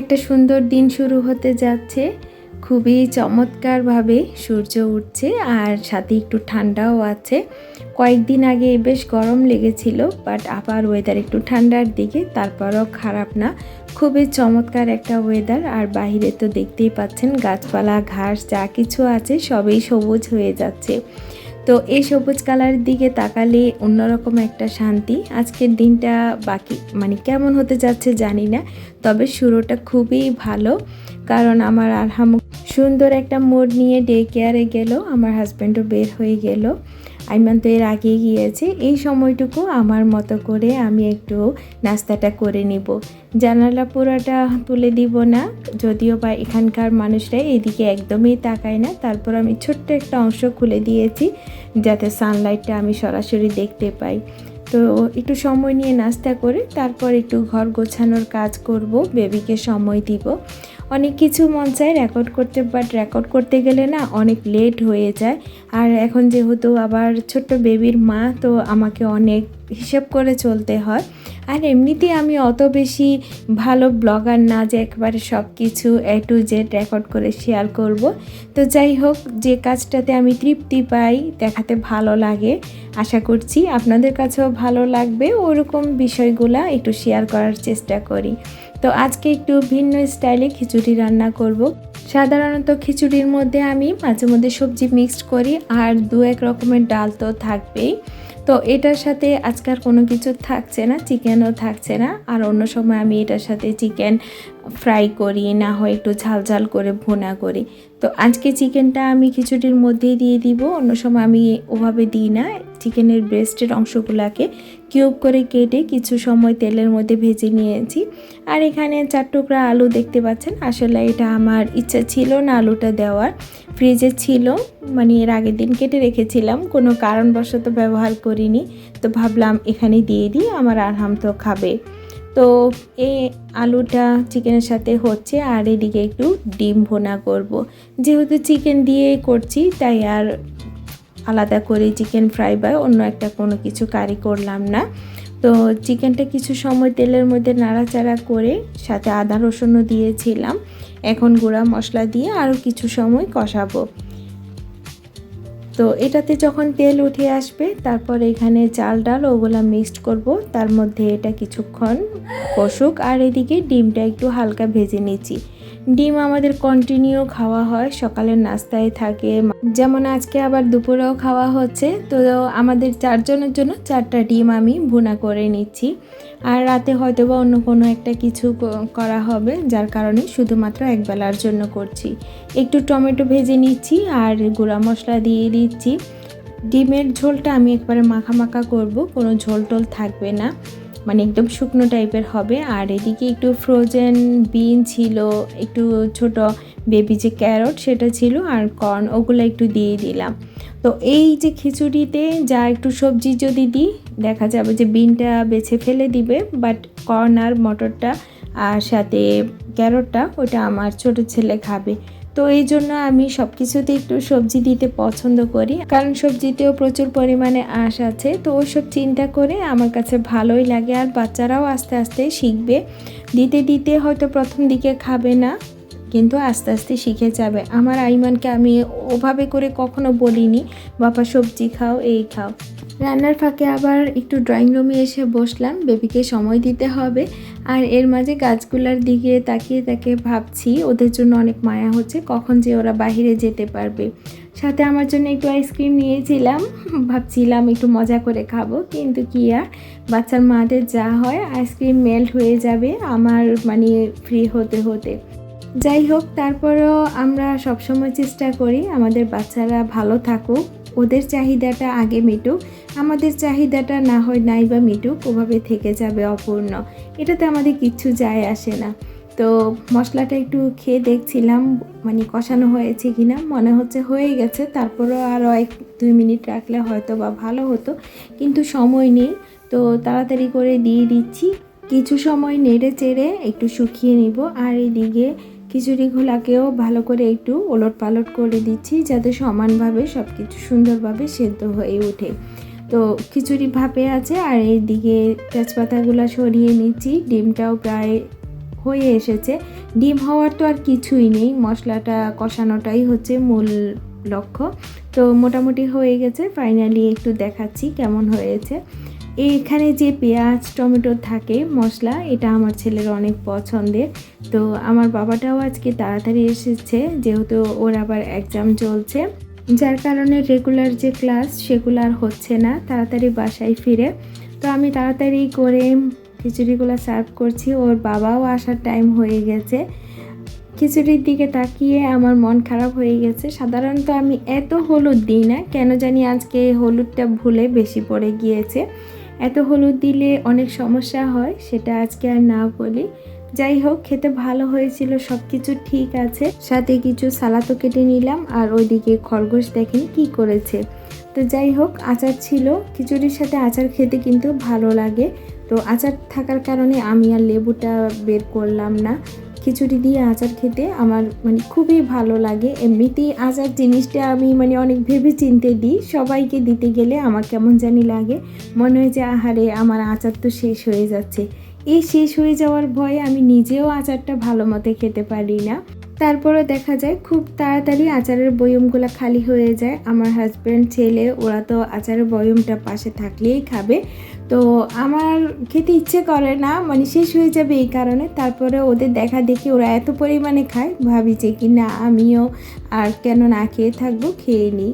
একটা সুন্দর দিন শুরু হতে যাচ্ছে। খুবই চমৎকারভাবে সূর্য উঠছে আর সাথে একটু ঠান্ডাও আছে। কয়েকদিন আগে বেশ গরম লেগেছিল বাট আবার ওয়েদার একটু ঠান্ডার দিকে, তারপরও খারাপ না। খুবই চমৎকার একটা ওয়েদার আর বাইরে তো দেখতেই পাচ্ছেন গাছপালা, ঘাস, যা কিছু আছে সবই সবুজ হয়ে যাচ্ছে। তো এই সবুজ কালারের দিকে তাকালে অন্যরকম একটা শান্তি। আজকের দিনটা বাকি মানে কেমন হতে যাচ্ছে জানি না, তবে শুরুটা খুবই ভালো। কারণ আমার আরহাম সুন্দর একটা মোড নিয়ে ডে কেয়ারে গেল, আমার হাজব্যান্ডও বের হয়ে গেল। আইমান তো এর আগেই গিয়েছে। এই সময়টুকু আমার মতো করে আমি একটু নাস্তাটা করে নিব। জানালা পোড়াটা তুলে দিব না, যদিও বা এখানকার মানুষরা এদিকে একদমই তাকায় না। তারপর আমি ছোট্ট একটা অংশ খুলে দিয়েছি, যাতে সানলাইটটা আমি সরাসরি দেখতে পাই। তো একটু সময় নিয়ে নাস্তা করে, তারপর একটু ঘর গোছানোর কাজ করব বেবিকে সময় দিব। অনেক কিছু মন চায় রেকর্ড করতে বাট রেকর্ড করতে গেলে না অনেক লেট হয়ে যায়। আর এখন যেহেতু আবার ছোট্ট বেবির মা, তো আমাকে অনেক হিসেব করে চলতে হয়। আর এমনিতেই আমি অত বেশি ভালো ব্লগার না যে একবারে সব কিছু এ টু জেড রেকর্ড করে শেয়ার করব। তো যাই হোক, যে কাজটাতে আমি তৃপ্তি পাই, দেখাতে ভালো লাগে, আশা করছি আপনাদের কাছেও ভালো লাগবে। ওরকম বিষয়গুলা একটু শেয়ার করার চেষ্টা করি। তো আজকে একটু ভিন্ন স্টাইলে খিচুড়ি রান্না করব। সাধারণত খিচুড়ির মধ্যে আমি মাঝে মধ্যে সবজি মিক্সড করি, আর দু এক রকমের ডাল তো থাকবেই। তো এটার সাথে আজকাল কোনো কিছু থাকছে না, চিকেনও থাকছে না। আর অন্য সময় আমি এটার সাথে চিকেন ফ্রাই করি, না হয় একটু ঝাল ঝাল করে ভুনা করি। তো আজকে চিকেনটা আমি খিচুড়ির মধ্যেই দিয়ে দিব। অন্য সময় আমি ওভাবে দিই না। চিকেনের ব্রেস্টের অংশগুলোকে কিউব করে কেটে কিছু সময় তেলের মধ্যে ভেজে নিয়েছি। আর এখানে চার টুকরা আলু দেখতে পাচ্ছেন। আসলে এটা আমার ইচ্ছা ছিল না আলুটা দেওয়ার। ফ্রিজে ছিল মানে এর আগের দিন কেটে রেখেছিলাম, কোনো কারণবশত ব্যবহার করিনি, তো ভাবলাম এখানে দিয়ে দিই, আমার আরহাম তো খাবে তো এই আলুটা চিকেনের সাথে হচ্ছে, আর এদিকে একটু ডিম ভোনা করব। যেহেতু চিকেন দিয়ে করছি, তাই আর আলাদা করে চিকেন ফ্রাই বা অন্য একটা কোনো কিছু কারি করলাম না তো চিকেনটা কিছু সময় তেলের মধ্যে নাড়াচাড়া করে সাথে আদা রসুনও দিয়েছিলাম। এখন গুঁড়া মশলা দিয়ে আরও কিছু সময় কষাবো। তো এটাতে যখন তেল উঠে আসবে, তারপর এখানে চাল ডাল ওগুলা মিক্সড করব। তার মধ্যে এটা কিছুক্ষণ কষুক আর এদিকে ডিমটা একটু হালকা ভেজে নিচ্ছি। ডিম আমাদের কন্টিনিউ খাওয়া হয়, সকালের নাস্তায় থাকে। যেমন আজকে আবার দুপুরেও খাওয়া হচ্ছে, তো আমাদের চারজনের জন্য চারটা ডিম আমি ভুনা করে নিচ্ছি। আর রাতে হয়তো বা অন্য কোনো একটা কিছু করা হবে, যার কারণে শুধুমাত্র একবেলার জন্য করছি। একটু টমেটো ভেজে নিচ্ছি আর গুঁড়া মশলা দিয়ে দিচ্ছি। ডিমের ঝোলটা আমি একবারে মাখা মাখা করব, কোনো ঝোল টোল থাকবে না। মানে একদম শুকনো টাইপের হবে। আর এদিকে একটু ফ্রোজেন বিন ছিল, একটু ছোট বেবি যে ক্যারট সেটা ছিল আর কর্ন ওগুলো একটু দিয়ে দিলাম। তো এই যে খিচুড়িতে যা একটু সবজি যদি দিই, দেখা যাবে যে বিনটা বেছে ফেলে দিবে বাট কর্ন আর মটরটা আর সাথে ক্যারটটা ওটা আমার ছোট ছেলে খাবে। তো এই জন্য আমি সব কিছুতে একটু সবজি দিতে পছন্দ করি। কারণ সবজিতেও প্রচুর পরিমাণে আঁশ আছে। তো ওসব চিন্তা করে আমার কাছে ভালোই লাগে আর বাচ্চারাও আস্তে আস্তে শিখবে। দিতে দিতে হয়তো প্রথম দিকে খাবে না, কিন্তু আস্তে আস্তে শিখে যাবে। আমার আইমানকে আমি ওভাবে করে কখনো বলিনি, বাবা, সবজি খাও, এই খাও। রান্নার ফাঁকে আবার একটু ড্রয়িং রুমে এসে বসলাম। বেবিকে সময় দিতে হবে। আর এর মাঝে গাছগুলার দিকে তাকিয়ে তাকে ভাবছি, ওদের জন্য অনেক মায়া হচ্ছে, কখন যে ওরা বাহিরে যেতে পারবে। সাথে আমার জন্য একটু আইসক্রিম নিয়েছিলাম। ভাবছিলাম একটু মজা করে খাব, কিন্তু কি আর? বাচ্চার মাদের যা হয়, আইসক্রিম মেল্ট হয়ে যাবে আমার মানে ফ্রি হতে হতে। যাই হোক, তারপরও আমরা সবসময় চেষ্টা করি আমাদের বাচ্চারা ভালো থাকুক। ওদের চাহিদাটা আগে মিটুক, আমাদের চাহিদাটা না হয় নাই বা মিটুক, ওভাবে থেকে যাবে অপূর্ণ। এটাতে আমাদের কিচ্ছু যায় আসে না। তো মশলাটা একটু খেয়ে দেখছিলাম মানে কষানো হয়েছে কিনা, মনে হচ্ছে হয়ে গেছে, তারপরেও আরও এক দুই মিনিট রাখলে হয়তো বা ভালো হতো, কিন্তু সময় নেই। তো তাড়াতাড়ি করে দিয়ে দিচ্ছি। কিছু সময় নেড়ে চেড়ে একটু শুকিয়ে নিব, আর এদিকে খিচুড়িগুলাকেও ভালো করে একটু ওলট পালট করে দিচ্ছি যাতে সমানভাবে সব কিছু সুন্দরভাবে সেদ্ধ হয়ে ওঠে। তো খিচুড়ি ভাপে আছে আর এইদিকে তেজপাতাগুলো সরিয়ে নিচ্ছি। ডিমটাও প্রায় হয়ে এসেছে। ডিম হওয়ার তো আর কিছুই নেই, মশলাটা কষানোটাই হচ্ছে মূল লক্ষ্য। তো মোটামুটি হয়ে গেছে, ফাইনালি একটু দেখাচ্ছি কেমন হয়েছে। এইখানে যে পেঁয়াজ, টমেটো থাকে, মশলা, এটা আমার ছেলের অনেক পছন্দের। তো আমার বাবাটাও আজকে তাড়াতাড়ি এসেছে, যেহেতু ওর আবার এক্সাম চলছে। যার কারণে রেগুলার যে ক্লাস সেগুলো আর হচ্ছে না, তাড়াতাড়ি বাসায় ফিরে। তো আমি তাড়াতাড়ি করে খিচুড়িগুলো সার্ভ করছি, ওর বাবাও আসার টাইম হয়ে গেছে। খিচুড়ির দিকে তাকিয়ে আমার মন খারাপ হয়ে গেছে। সাধারণত আমি এত হলুদ দিই না, কেন জানি আজকে হলুদটা ভুলে বেশি পড়ে গিয়েছে। এত হলুদ দিলে অনেক সমস্যা হয়, সেটা আজকে আর না বলি। যাই হোক, খেতে ভালো হয়েছিল সব কিছু ঠিক আছে। সাথে কিছু সালাদও কেটে নিলাম, আর ওইদিকে খরগোশ দেখেন কি করেছে। তো যাই হোক, আচার ছিল। খিচুড়ির সাথে আচার খেতে কিন্তু ভালো লাগে। তো আচার থাকার কারণে আমি আর লেবুটা বের করলাম না। খিচুড়ি দিয়ে আচার খেতে আমার মানে খুবই ভালো লাগে। এমনিতেই আচার জিনিসটা আমি মানে অনেক ভেবে চিনতে দিই। সবাইকে দিতে গেলে আমার কেমন জানি লাগে। মনে হয় যে, আহারে, আমার আচার তো শেষ হয়ে যাচ্ছে। এই শেষ হয়ে যাওয়ার ভয়ে আমি নিজেও আচারটা ভালো মতো খেতে পারি না। তারপরে দেখা যায়, খুব তাড়াতাড়ি আচারের বয়মগুলো খালি হয়ে যায়। আমার হাজব্যান্ড ছেলে, ওরা তো আচারের বয়মটা পাশে থাকলেই খাবে। তো আমার খেতে ইচ্ছে করে না মানে শেষ হয়ে যাবে এই কারণে। তারপরে ওদের দেখা দেখি ওরা এত পরিমাণে খায় ভাবি যে কি না আমিও আর কেন না খেয়ে থাকব, খেয়ে নিই।